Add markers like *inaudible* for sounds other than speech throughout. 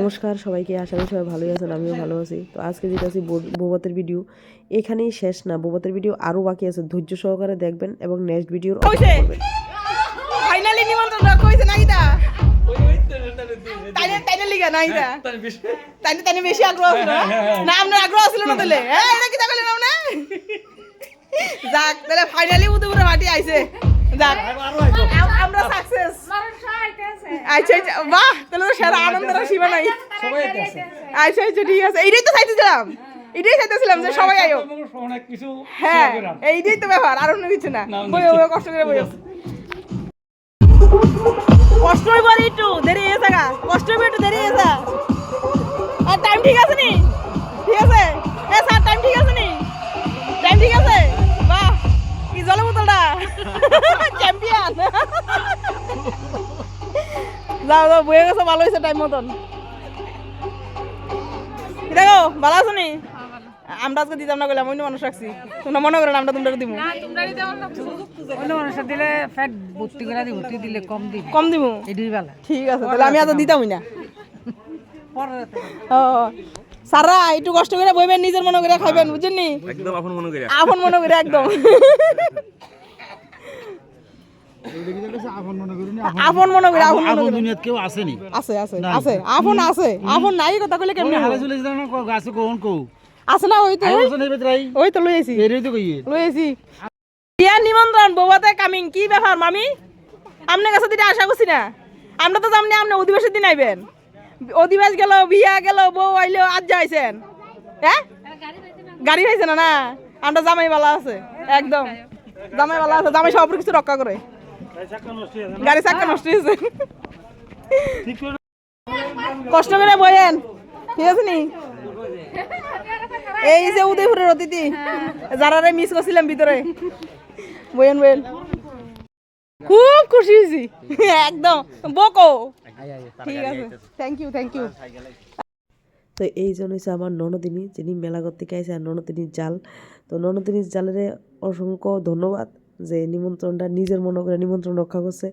নমস্কার সবাইকে আশা করি সবাই ভালোই আছেন আমিও ভালো আছি। তো আজকে যেটা আছে বৌবাতের ভিডিও এখানেই শেষ না। বৌবাতের ভিডিও আরও বাকি আছে ধৈর্য সহকারে দেখবেন এবং নেক্সট ভিডিওর ফাইনালি নিমন্ত্রণ রাখা হইছে নাকি দা তাইলে তাইলে লিগা নাই দা তাইলে তাইলে বেশি আগ্রহ ছিল না? না আপনার আগ্রহ ছিল না তাহলে হ্যাঁ এটা কি তা কইলেন আপনি যাক তাহলে ফাইনালি উদয়পুরে মাটি আইছে। যাক আমরা সাকসেস আচ্ছা আচ্ছা বাহ তাহলে তো সেরা আনন্দের আর সীমা নাই। আচ্ছা আচ্ছা ঠিক আছে এইটাই তো চাইতেছিলাম। এটাই চাইতেছিলাম যে সবাই আয়ো। হ্যাঁ এইটাই তো ব্যাপার আর অন্য কিছু না। বই বই কষ্ট করে বই কষ্ট হইব একটু দেরি হয়ে থাকা কষ্ট হইব একটু দেরি হয়ে থাকা আর টাইম ঠিক আছে নি? ঠিক আছে? এ স্যার টাইম ঠিক আছে নি? টাইম ঠিক আছে? বাহ কি জলের বোতলটা। *laughs* চ্যাম্পিয়ন যাও যাও বয়ে গেছে ভালো হয়েছে টাইম মতন। দেখো ভালো আছো নি? আমরা আজকে দিতাম না বললাম অন্য মানুষ রাখছি। তোমরা মনে করেন আমরা তোমরা দিব অন্য মানুষের দিলে ফ্যাট ভর্তি করে দিব তুই দিলে কম দিবি। কম দিব? এটাই বেলা। ঠিক আছে তাহলে আমি আজ দিতামই না। সারা একটু কষ্ট করে বইবেন নিজের মনে করে খাইবেন বুঝছেন নি? একদম আপন মনে করে। আপন মনে করে একদম। *laughs* আপন মনে করে আপন দুনিয়াত কেউ আসেনি। আছে আছে আছে। আপন আছে আপন নাই কথা কইলে কেমনে হালে? চলে যেতাম না গাছে কোন কো আছে ওই তো আই বলছ নেই ওই তো লই আইছি। এরই তো কইয়ে লই আইছি। বিয়া নিমন্ত্রণ বৌবাতে কামিং কি ব্যাপার মামি? আপনার কাছে দিতে আশা করছি না। আমরা তো জানি আপনি অধিবাসের দিন আইবেন। অধিবাস গেল বিয়া গেল বউ আইলো আজ যাইছেন হ্যাঁ? গাড়ি পাইছে না না? আমরা জামাই বালা আছে একদম। জামাই বালা আছে জামাই সব কিছু রক্ষা করে। গাড়ি চাক্কা নষ্ট হয়েছে কষ্ট করে বয়েন ঠিক আছে নি? এই যে উদয়পুরের অতিথি যারা মিস করছিলাম ভিতরে। বয়েন বয়েন খুব খুশি হয়েছি। একদম, বকো। ঠিক আছে। থ্যাংক ইউ থ্যাংক ইউ তো এই জন্য হচ্ছে আমার ননদিনী, যিনি মেলাঘর থেকে আইসে আর ননদিনীর জাল। তো ননদিনীর জালের অসংখ্য ধন্যবাদ। যে নিমন্ত্রণটা, নিজের মনে করে নিমন্ত্রণ রক্ষা করছে,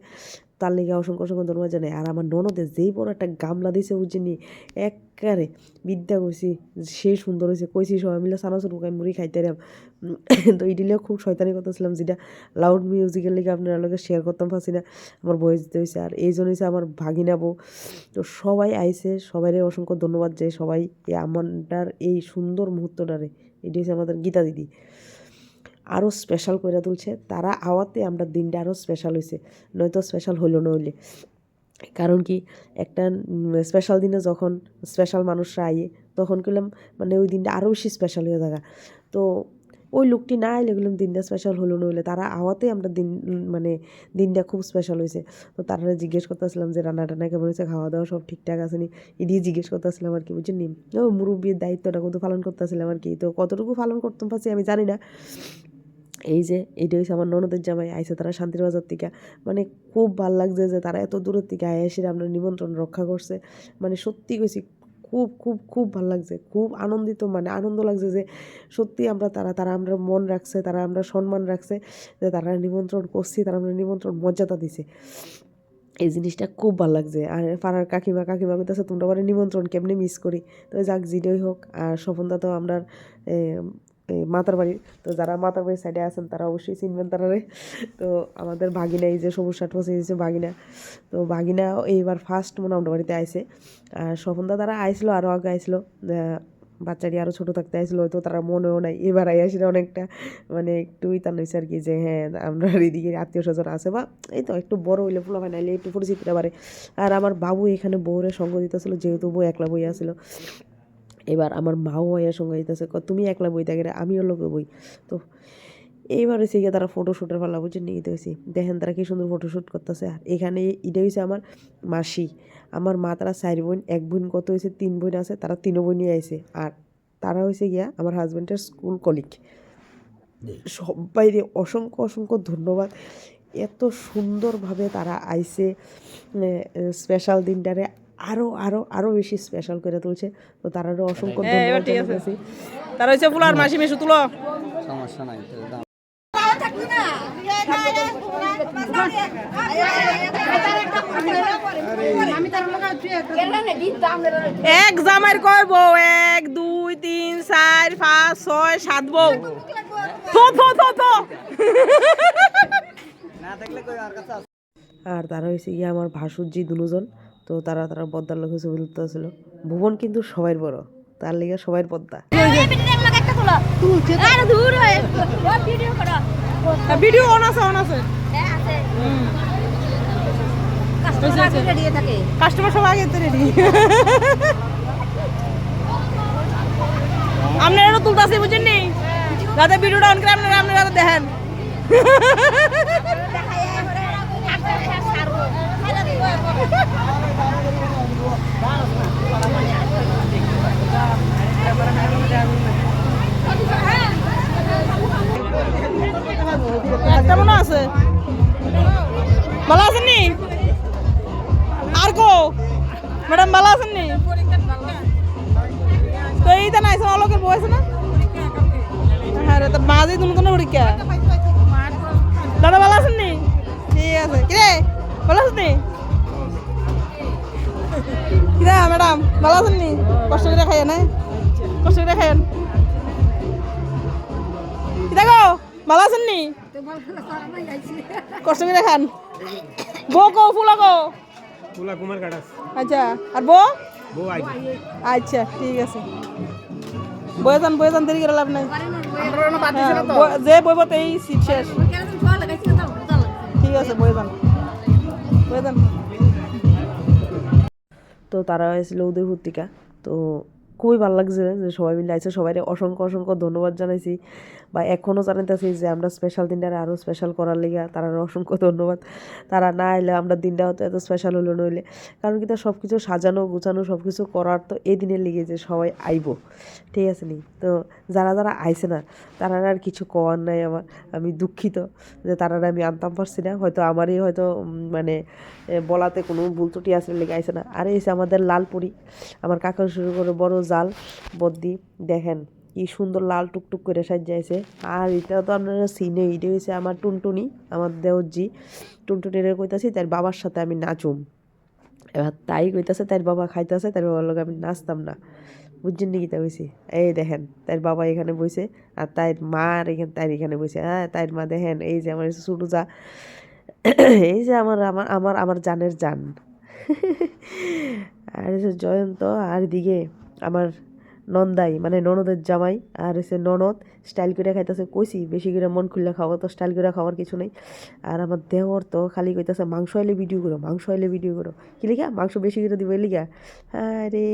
তার লিগে অসংখ্য অসংখ্য ধন্যবাদ জানাই। আর আমার ননদে যেই বড় একটা গামলা দিছে বুঝিনি একবারে বিদ্যা কইছি সেই সুন্দর হয়েছে কইছি সবাই মিলে সানাসুর আমি মুড়ি খাইতে রাম তো ইডিলেও খুব শয়তানি করতেছিলাম যেটা লাউড মিউজিকের লিগে আপনার লগে শেয়ার করতাম পারছি না। আমার বয়স দিতে হয়েছে আর এই জন্য হচ্ছে আমার ভাগিনা বউ, তো সবাই আইছে সবাইরে অসংখ্য ধন্যবাদ যে সবাই এই আমারটার এই সুন্দর মুহূর্তটারে, এটি হচ্ছে আমাদের গীতা দিদি। আরও স্পেশাল করে তুলছে। তারা আওয়াতে আমরা দিনটা আরও স্পেশাল হয়েছে নয়তো স্পেশাল হইল না হইলে। কারণ কি, একটা স্পেশাল দিনে যখন স্পেশাল মানুষরা আইয়ে তখন করলাম মানে ওই দিনটা আরও বেশি স্পেশাল হয়ে থাকা। তো ওই লোকটি না এলে গেলাম দিনটা স্পেশাল হলো না হইলে। তারা আওয়াতে আমরা দিন মানে দিনটা খুব স্পেশাল হয়েছে তো তারা জিজ্ঞেস করতেছিলাম যে রান্না টান্না কেমন হয়েছে খাওয়া দাওয়া সব ঠিকঠাক আছে নি? এদিকে জিজ্ঞেস করতেছিলাম আর কি, বুঝছেন ও মুরব্বীর দায়িত্বটা কত পালন করতেছিলাম আর কি। তো কতটুকু পালন করতে পারছি আমি জানি না। এই যে এইটা হচ্ছে আমার ননদের জামাই আইসে তারা শান্তির বাজার থেকে। মানে খুব ভালো লাগছে যে তারা এত দূরের থেকে আয় এসে আমরা নিমন্ত্রণ রক্ষা করছে। মানে সত্যি কইছি, খুব খুব খুব ভালো লাগছে। খুব আনন্দিত মানে আনন্দ লাগছে যে সত্যি আমরা তারা তারা আমরা মন রাখছে, তারা আমরা সম্মান রাখছে যে তারা নিমন্ত্রণ করছি, তারা আমরা নিমন্ত্রণ মর্যাদা দিছে। এই জিনিসটা খুব ভালো লাগছে। আর পাড়ার কাকিমা কাকিমা কইতেছে, তোমরা মানে নিমন্ত্রণ কেমনে মিস করি? তো যাক জিডেই হোক, আর স্বপনদা তো আমরা মাতার বাড়ি। তো যারা মাতার বাড়ির সাইডে আছেন, তারা অবশ্যই চিনবেন তারারে তো আমাদের ভাগিনা, এই যে সবুজ ষাট বছর হয়েছে ভাগিনা। তো ভাগিনা এইবার ফার্স্ট মনে আমাদের বাড়িতে আইসে আর স্বপনদা তারা আইসলো আরও আগে আইসলো বাচ্চাটি আরও ছোটো থাকতে আইসলো হয়তো তারা মনেও নাই। এবার আই আসলে অনেকটা মানে একটু ইতান হয়েছে আর কি যে হ্যাঁ আমরা এদিকে আত্মীয় স্বজন আছে বা, এই তো একটু বড় হইলে ফুলা নাইলে একটু পরিচিতিটা বাড়ে আর আমার বাবু এখানে বউরে সঙ্গ দিতেছিল, যেহেতু বউ একলা বই আসলো এবার আমার মাও ভাইয়ের সঙ্গে দিতেছে তুমি একলা বই থাকে আমিও লোকে বই। তো এইবার হয়েছে গিয়ে তারা ফটোশ্যুটের পালা বুঝে নিয়ে গেছি দেখেন তারা কি সুন্দর ফটোশ্যুট করতেছে। আর এখানে এটা হয়েছে আমার মাসি। আমার মা তারা চার বোন, এক বোন কত হয়েছে তিন বোন আছে, তারা তিনও বোনই আইছে। আর তারা হয়েছে গিয়া আমার হাজব্যান্ডের স্কুল কলিগ সবাইরে অসংখ্য অসংখ্য ধন্যবাদ। এত সুন্দরভাবে তারা আইসে স্পেশাল দিনটারে আরও আরও আরও বেশি স্পেশাল করে তুলছে। তো তারারও অসংখ্য হ্যাঁ, ধন্যবাদ ঠিক আছে। তার হচ্ছে ফুলার মাসি মেশু তুলো। সমস্যা নাই এক জামাইর কয় বউ? এক দুই তিন চার পাঁচ ছয় সাত বউ। থো থো থো থো। আর তারা হয়েছে গিয়ে আমার ভাসুরজি দুজন তো তারা তারা পদ্মার লোকের ছবি তুলতে ছিল ভুবন কিন্তু সবাই বড় তার লিগে সবাই পদ্মা। ভিডিও অন আছে অন আছে। কাস্টমার সব আগে তো রেডি আপনারা তুলতাছি বুঝেন নি যাতে ভিডিওটা অন করে আপনারা আপনারা দেখেন। একটা মনে আছে? ভালো আছেন নি? আর কো? ম্যাডাম, ভালো আছেন নি? তো এইটা নাই অলোকের বউ আছে না? হ্যাঁ রে, তো মাঝে তুমি দাদা, ভালো আছেন ভালো আছেন নি কষ্ট করে খাইয়েন হ্যাঁ কষ্ট করে খাইয়েন দেখো ভালো আছেন নি কষ্ট করে খান। বউ কো ফুলা কো তুলা কুমার কাটাস। আচ্ছা আর বউ? বউ আচ্ছা ঠিক আছে। বয়ে যান বয়ে যান দেরি করে লাভ নাই। হ্যাঁ, যে বইব এই সিট শেষ। ঠিক আছে বয়ে যান। বয়ে যান। তো তারা হয়েছিল উদয়পুর থেকে তো খুবই ভালো লাগছে যে সবাই মিলে আইসে সবাই অসংখ্য অসংখ্য ধন্যবাদ জানাইছি। বা এখনও জানাইতেছি যে আমরা স্পেশাল দিনটা আরও স্পেশাল করার লেগে তারা অসংখ্য ধন্যবাদ। তারা না এলে আমরা দিনটা হয়তো এত স্পেশাল হলো নইলে। কারণ কি সব কিছু সাজানো, গুছানো সব কিছু করার তো এই দিনের লেগে যে সবাই আইব। ঠিক আছে নি? তো যারা যারা আইছে না, তারা আর কিছু করার নাই আমার। আমি দুঃখিত যে তারা আমি আনতাম পারছি না। হয়তো আমারই হয়তো মানে বলাতে কোনো ভুল ত্রুটি আসলে লেগে আইছে না। আর এসে আমাদের লালপুরি, আমার কাকা শুরু করে বড় জাল, বদ্দি, দেখেন। কি সুন্দর লাল টুকটুক করে সাজাইছে। আর এটা তো আপনারা সিনে এটা হয়েছে আমার টুনটুনি, আমার দেওরজি। টুনটুনির কইতাছি, তার বাবার সাথে আমি নাচুম। এবার তাই কইতাছে, তার বাবা খাইতেছে, তার বাবার লোক আমি নাচতাম না। বুঝছেন নাকি তা বইছি এই দেখেন, তার বাবা এখানে বইছে, আর মা আর এখানে, তার এখানে বইছে। হ্যাঁ তার মা দেখেন, এই যে আমার ছোটো যা, এই যে আমার আমার আমার আমার জানের জান। *laughs* আর জয়ন্ত, আর দিকে আমার নন্দাই মানে ননদের জামাই আর হচ্ছে ননদ, স্টাইল করে খাইতেছে, কইছি বেশি করে মন খুললে খাওয়া তো স্টাইল করে খাওয়ার কিছু নেই। আর আমার দেহর তো খালি কইতেছে, মাংস হইলে ভিডিও করো, মাংস হইলে ভিডিও করো। কি লিখা মাংস বেশি করে দিব লিখা আরে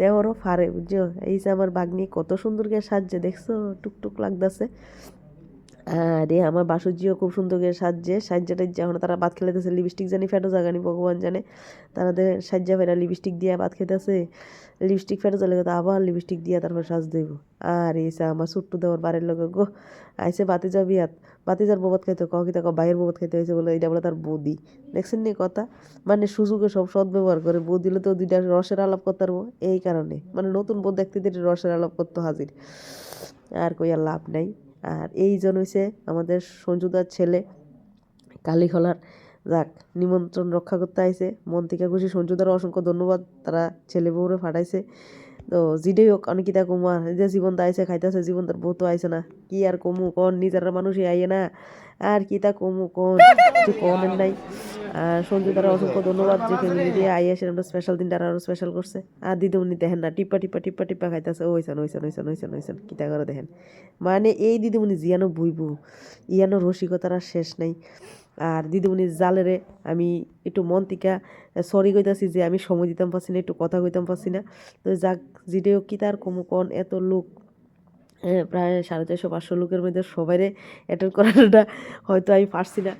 দেহরও ফারে, বুঝছ? এই যে আমার বাগনি কত সুন্দর করে সাজছে, দেখছ? টুকটুক লাগতেছে। আরে আমার বাসুজিও খুব সুন্দর করে সাজছে। সাজ্জা টাজ্জা, এখন তারা ভাত খেলেতেছে লিপস্টিক জানি ফেটো জাগানি, ভগবান জানে। তারা তাদের সাজ্জা ফেরা লিপস্টিক দিয়ে ভাত খেতেছে। লিপস্টিক ফেটো চলে গেছে আবার লিপস্টিক দিয়ে তারপর সাজ দেব। আর এসে আমার ছোট্ট দেওয়ার বাড়ির লোক, গো। আইসে বাতি যা বিয়াত বাতি যার ববত খাইতে ক কি তাকে বাইরের ববত খাইতে হয়েছে বলে, এটা বলে তার বৌদি। দেখছেন নি কথা? মানে সুযোগে সব সদ ব্যবহার করে বউ দিলে তো দুইটা রসের আলাপ করতে পারব। এই কারণে। মানে নতুন বউ দেখতে দিলে রসের আলাপ করতে হাজির। আর কই আর লাভ নাই। আর এই জন হইছে আমাদের সঞ্জুদার ছেলে। কালীখলার যাক, নিমন্ত্রণ রক্ষা করতে আইছে। মন থেকে খুশি সঞ্জুদারও অসংখ্য ধন্যবাদ। তারা ছেলে বউরে ফাটাইছে। তো জিডেই হোক অনেকিতা কুমার এই যে জীবন দা আইসে খাইতেছে জীবন তার বউ তো আইসে না। কি আর কমু কন নিজের মানুষই আইয়ে না। আর কি তা কমু কোন কিছু কনের নাই। আর সঞ্জু দ্বারা অসংখ্য ধন্যবাদ, যে ফ্যামিলি দিয়ে আই আসে আমরা স্পেশাল দিনটা আরও স্পেশাল করছে আর দিদিমণি দেখেন না, টিপা টিপা টিপ্পা টিপ্পা খাইতেছে ওইসান ওইসান ওইসান ওইসান ওইসান কিতা করে দেখেন। মানে এই দিদিমণি জিয়ানো বুইবু। ইয়ানো রসিকতার আর শেষ নাই। আর দিদিমণির জালেরে আমি একটু মন থেকে সরি কইতাছি যে আমি সময় দিতাম পারছি না, একটু কথা কইতাম পারছি না। তো যাক, যদিও কি তার কমু এত লোক প্রায় সাড়ে চারশো, পাঁচশো লোকের মধ্যে সবাইরে অ্যাটেন্ড করাটা হয়তো আমি পারছি না।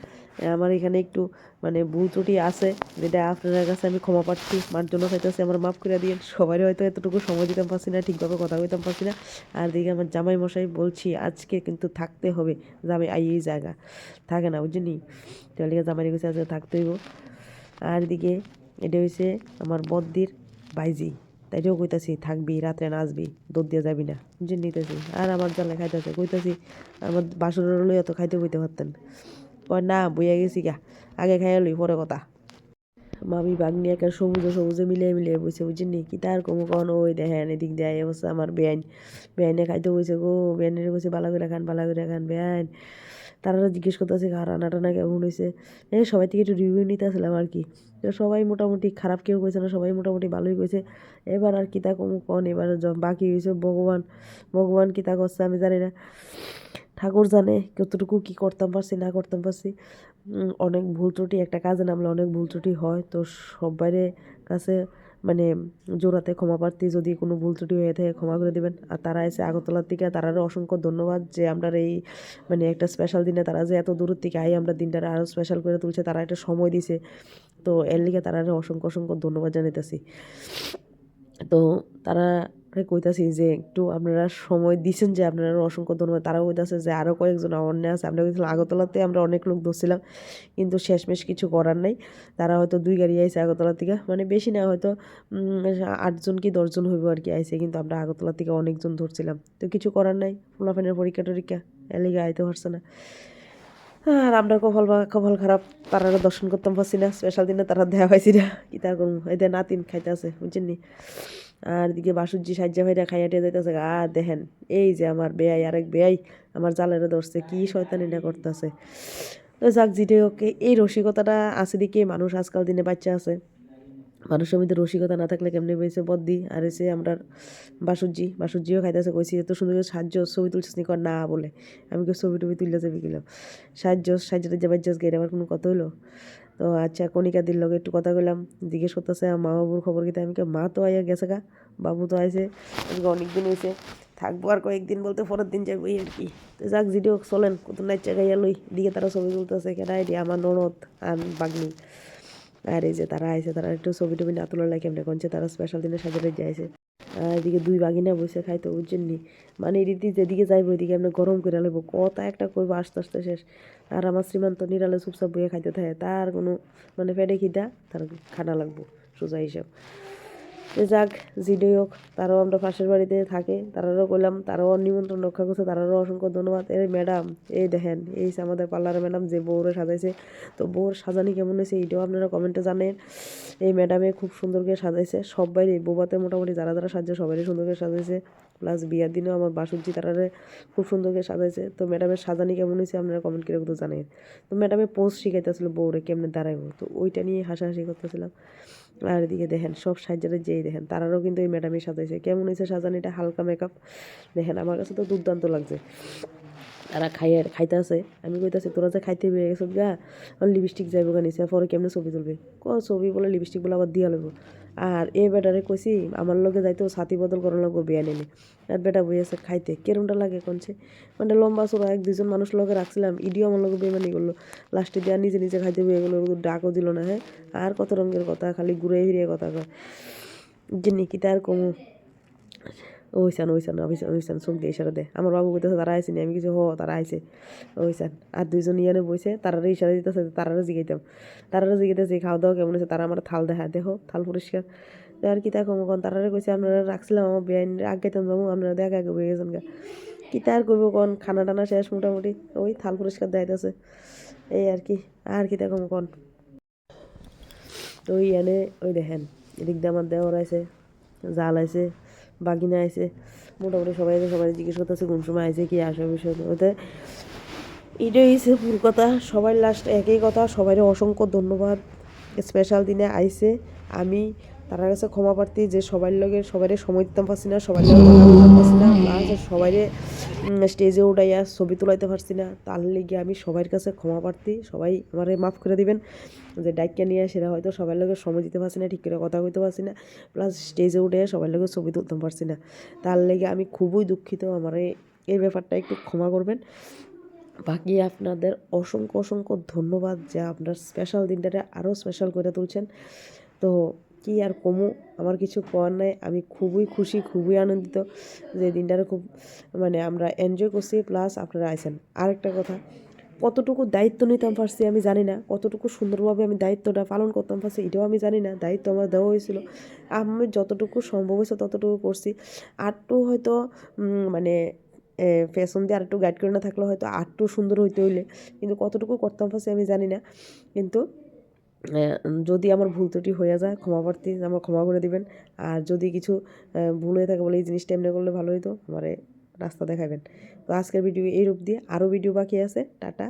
আমার এখানে একটু মানে ভুল ত্রুটি আছে। যেটা আপনাদের কাছে আমি ক্ষমা পাচ্ছি মার জন্য চাইতেছি, আমার মাফ করে দিয়ে সবাই হয়তো এতটুকু সময় দিতাম পারছি না, ঠিকভাবে কথা কইতাম পারছি না। আর দিকে আমার জামাই মশাই বলছি, আজকে কিন্তু থাকতে হবে। জামাই আই এই জায়গা। থাকে না বুঝলি তাহলে জামাই গেছে আজকে থাকতে হইব। আর এদিকে, এটা হয়েছে আমার বদ্দির বাইজি তাইটাও কইতাছি, থাকবি, রাত্রে নাচবি দৌড় দিয়ে যাবি না। বুঝে নিতেছি। আর আমার জালে খাইতেছে, কইতাছি, আমার বাসুরের লইয়া তো খাইতে কইতে পারতেন। কয়, না, বইয়া গেছি গা, আগে খাইয়া লই, পরে কথা। মামি বাগনি একা সবুজে সবুজে মিলিয়ে মিলিয়ে বসে বুঝিনি কি তার কোনো কন? ওই দেখেন এদিক দিয়ে অবস্থা, আমার বেআইন বেআইনে খাইতে বসে গো বেআইনের বসে ভালো করে খান ভালো করে খান বেআইন তারা জিজ্ঞেস করতেছে রান্না টান্না কেমন হয়েছে সবাই থেকে একটু রিভিউ নিতে আসলাম আর কি। সবাই মোটামুটি খারাপ কেউ কইছে না, সবাই মোটামুটি ভালোই কইছে। এবার আর কিতা কম কন, এবার বাকি হয়েছে ভগবান। ভগবান কিতা করছে আমি জানি না। ঠাকুর জানে কতটুকু কি করতাম পারছি, না করতাম পারছি। অনেক ভুল ত্রুটি, একটা কাজে নামলে অনেক ভুল ত্রুটি হয়। তো সবাইয়ের কাছে মানে জোড়াতে ক্ষমা প্রার্থী যদি কোনো ভুল ত্রুটি হয়ে থাকে ক্ষমা করে দেবেন। আর তারা এসে আগরতলার থেকে তারারও অসংখ্য ধন্যবাদ যে আমরা এই মানে একটা স্পেশাল দিনে তারা যে এত দূরের থেকে আই আমরা দিনটা আরও স্পেশাল করে তুলছে, তারা একটা সময় দিছে। তো এর লিগে তারা অসংখ্য অসংখ্য ধন্যবাদ জানাইতেছি। তো তারা কইতাছি যে একটু আপনারা সময় দিছেন যে আপনারা অসংখ্য ধন্যবাদ। তারা কইতাছে যে আরও কয়েকজন অন্য আছে। আমরা গেছিলাম আগরতলাতে আমরা অনেক লোক ধরছিলাম, কিন্তু শেষমেশ কিছু করার নাই। তারা হয়তো দুই গাড়ি আইসে আগরতলা থেকে। মানে বেশি না, হয়তো আটজন কি দশজন হইব আর কি আইসে কিন্তু আমরা আগরতলা থেকে অনেকজন ধরছিলাম। তো কিছু করার নাই। ফুলাফানের পরীক্ষা টরীক্ষা, এলিগে আইতে পারছে না। আর আমরা কপাল বা, কপাল খারাপ। তারা দর্শন করতাম পারছি না। স্পেশাল দিনে তারা দেওয়া পাইছি না। কি তার করুন এদের নাতিন খাইতে আছে বুঝছেন নি? আর এদিকে বাসুজি সাজ্জা ভাইরা খাইয়া টিয়া যাইতেছে আর দেখেন, এই যে আমার বেয়াই, আরেক বেয়াই, আমার জালেরে ধরছে, কি শয়তানি না করতেছে। তো যাক, জিটে, ওকে, এই রসিকতাটা আছে দিকে মানুষ আজকাল দিনে বাচ্চা আছে। মানুষের মধ্যে রসিকতা না থাকলে কেমনি বইছে বদ্দি? আর এসে আমরা বাসুজি বাসুজিও খাইতেছে, কইছি এত সুন্দর সাহায্য, ছবি তুলছিস নি? কর না, বলে। আমি কেউ ছবি টবি তুললে যাবি গেলাম সাহায্য সাহায্যটা যাবার জাস গেলে আমার কোনো কথা হইল? তো আচ্ছা কণিকা দিল লগে একটু কথা বললাম জিজ্ঞেস করতেছে, মা বাবুর খবর কি? আমি মা তো আইয়া গেছে গা, বাবু তো আইসে আজকে অনেক দিন হয়েছে থাকব আর কয়েকদিন বলতে পরের দিন যাব এই আর কি তো যাক জিডিও চলেন কত নাইচা গাইয়া লই। দিকে তারা ছবি তুলতেছে কেন আইডি আমার ননদ আর বাগনি। আর এই যে তারা আইসে তারা একটু ছবি টবি না তোলার লাগে কেমনে কনছে তারা স্পেশাল দিনে সাজারে যাইছে এদিকে দুই বাগিনা বসে খাইতো ওর নি মানে রীতি যেদিকে যাইবো ওইদিকে এমনি গরম করে লাগবো কথা একটা কইবো, আস্তে আস্তে শেষ। আর আমার শ্রীমান্ত নিরালে চুপচাপ বইয়ে খাইতে থাকে। তার কোনো মানে পেটে খিদা, তার খানা লাগবো, সোজা হিসাব। যাক জিডেই হোক, তারাও আমরা পাশের বাড়িতে থাকে। তারারও করলাম তারাও নিমন্ত্রণ রক্ষা করছে, তারারও অসংখ্য ধন্যবাদ। এই ম্যাডাম, এই দেখেন, এই আমাদের পার্লারের ম্যাডাম যে বউরে সাজাইছে। তো বউর সাজানি কেমন হয়েছে এইটাও আপনারা কমেন্টে জানেন। এই ম্যাডামে খুব সুন্দর করে সাজাইছে। সবাই বৌবাতে মোটামুটি যারা যারা সাজছে সবারই সুন্দর করে সাজাইছে। প্লাস বিয়ার দিনেও আমার বাসুজি তারারে খুব সুন্দর করে সাজাইছে। তো ম্যাডামের সাজানি কেমন হয়েছে আপনারা কমেন্ট করে কিন্তু জানেন। তো ম্যাডামে পোস্ট শিখাইতেছিল বউরে কেমনে দাঁড়াইবো। তো ওইটা নিয়ে হাসাহাসি করতেছিলাম। আর এদিকে দেখেন, সব সাহায্যের যেই দেখেন, তারারও কিন্তু এই ম্যাডামই সাজাইছে। কেমন হয়েছে সাজানিটা হালকা মেকআপ দেখেন, আমার কাছে তো দুর্দান্ত লাগছে। তারা খাইয়ে খাইতে আছে। আমি কইতাছি, তোরা যে খাইতে বেয়ে গেছ গা লিপস্টিক যাইব গা নিচে, পরে কেমনে ছবি তুলবে? ক, ছবি বলে লিপস্টিক বলে আবার দিয়া লাগবো আর এ বেটারে কইছি, আমার লগে যাইতেও ছাতি বদল করার লাগবো বিয়া নেনে আর বেটা বই আছে খাইতে। কেরমটা লাগে কনছে মানে লম্বা চোরা এক দুজন মানুষ লগে রাখছিলাম, ইডিও আমার লগে বেমানি করল। লাস্টে দিয়া নিজে নিজে খাইতে বয়ে গেলো ডাকও দিল না হ্যাঁ? আর কত রঙের কথা, খালি ঘুরে ফিরে কথা কয়। যে নিকি তার কমু। ওইসান ওইসান ওইসান ওইসান চোখ দিয়ে ইশারা দে। আমার বাবু কইতেছে তারা আইসিনি আমি কিছু, হ, তারা আইসে ওইসান আর দুইজন ইয়ানে বইছে, তারারে ইশারা দিতেছে তারারে জিগাইতাম। তারারে জিগাইতেছে খাওয়া দাওয়া কেমন হয়েছে? তারা আমার থাল দেখা দেখো, থাল পরিষ্কার। তো আর কি দেখো কখন তারারে কইছে আপনারা রাখছিলাম আমার বেআইন আগাইতাম যাব আপনারা দেখা আগে বয়ে গেছেন গা। কি তার করব কন, খানা টানা শেষ মোটামুটি, ওই থাল পরিষ্কার দেখাইতেছে। এই আর কি আর কি দেখো কন। তো ওই এনে ওই দেখেন, এদিক দিয়ে আমার দেওয়ার আছে জাল আছে বাগিনা আছে মোটামুটি সবাই সবাই জিজ্ঞেস করতেছে, কোন সময় আছে কি আসে বিষয় ওতে এটাই হচ্ছে পুরো কথা। সবাই লাস্ট একই কথা। সবাই অসংখ্য ধন্যবাদ। স্পেশাল দিনে আইসে আমি তার কাছে ক্ষমা প্রার্থী যে সবার লগে সবাই সময় দিতে পারছি না, সবার লগে পারছি না প্লাস সবাই স্টেজে উঠাইয়া ছবি তুলাইতে পারছি না, তার লেগে আমি সবার কাছে ক্ষমা প্রার্থী। সবাই আমারে মাফ করে দিবেন, যে ডাইকটা নিয়ে সেটা হয়তো সবার লগে সময় দিতে পারছি না, ঠিক করে কথা কইতে পারছি না প্লাস স্টেজে উঠে সবার লগে ছবি তুলতে পারছি না। তার লেগে আমি খুবই দুঃখিত, আমার এই ব্যাপারটা একটু ক্ষমা করবেন। বাকি আপনাদের অসংখ্য অসংখ্য ধন্যবাদ যে আপনার স্পেশাল দিনটারে আরও স্পেশাল করে তুলছেন। তো কি আর কমু? আমার কিছু করার নাই। আমি খুবই খুশি, খুবই আনন্দিত যে দিনটারে খুব মানে আমরা এনজয় করছি। প্লাস আপনারা আইছেন। আরেকটা কথা, কতটুকু দায়িত্ব নিতাম পারছি আমি জানি না। কতটুকু সুন্দরভাবে আমি দায়িত্বটা পালন করতাম পারছি এটাও আমি জানি না। দায়িত্ব আমার দেওয়া হয়েছিল। আমি যতটুকু সম্ভব হয়েছে ততটুকু করছি। আরটু হয়তো মানে ফ্যাশন দিয়ে আরেকটু গাইড করে না থাকলে হয়তো আরটু সুন্দর হইতে হইলে। কিন্তু কতটুকু করতাম পারছি আমি জানি না। কিন্তু যদি আমার ভুল ত্রুটি হয়ে যায়, ক্ষমা প্রার্থী আমার ক্ষমা করে দিবেন। আর যদি কিছু ভুল হয়ে থাকে বলে এই জিনিসটা এমনি করলে ভালো হতো আমার রাস্তা দেখাবেন। তো আজকের ভিডিও এই রূপ দিয়ে। আরও ভিডিও বাকি আছে। টাটা।